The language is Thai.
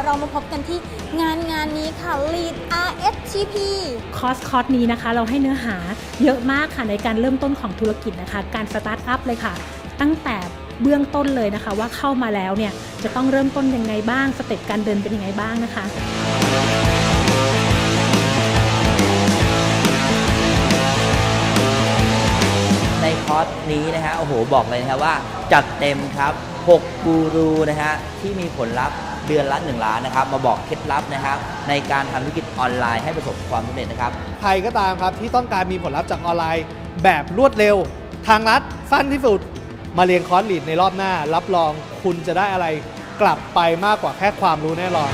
ค่ะ Lead RSTP คอร์สคอร์สนี้นะคะ เราให้เนื้อหาเยอะมากค่ะในการเริ่มต้นของธุรกิจนะคะ การสตาร์ทอัพเลยค่ะ ตั้งแต่เบื้องต้นเลยนะคะ ว่าเข้ามาแล้วเนี่ยจะต้องเริ่มต้นยังไงบ้างสเต็ปการเดินเป็นยังไงบ้างนะคะในคอร์สนี้นะฮะโอ้โหบอกเลยนะครับว่าจัดเต็มครับ 6 กูรูนะฮะที่มีผลลัพธ์ เดือนละ1ล้านนะครับ มาบอกเคล็ดลับนะครับ ในการทำธุรกิจออนไลน์ให้ประสบความสำเร็จนะครับ ใครก็ตามครับที่ต้องการมีผลลัพธ์จากออนไลน์ แบบรวดเร็ว ทางลัดสั้นที่สุด มาเรียนคอร์สลีดในรอบหน้า รับรองคุณจะได้อะไร กลับไปมากกว่าแค่ความรู้แน่นอน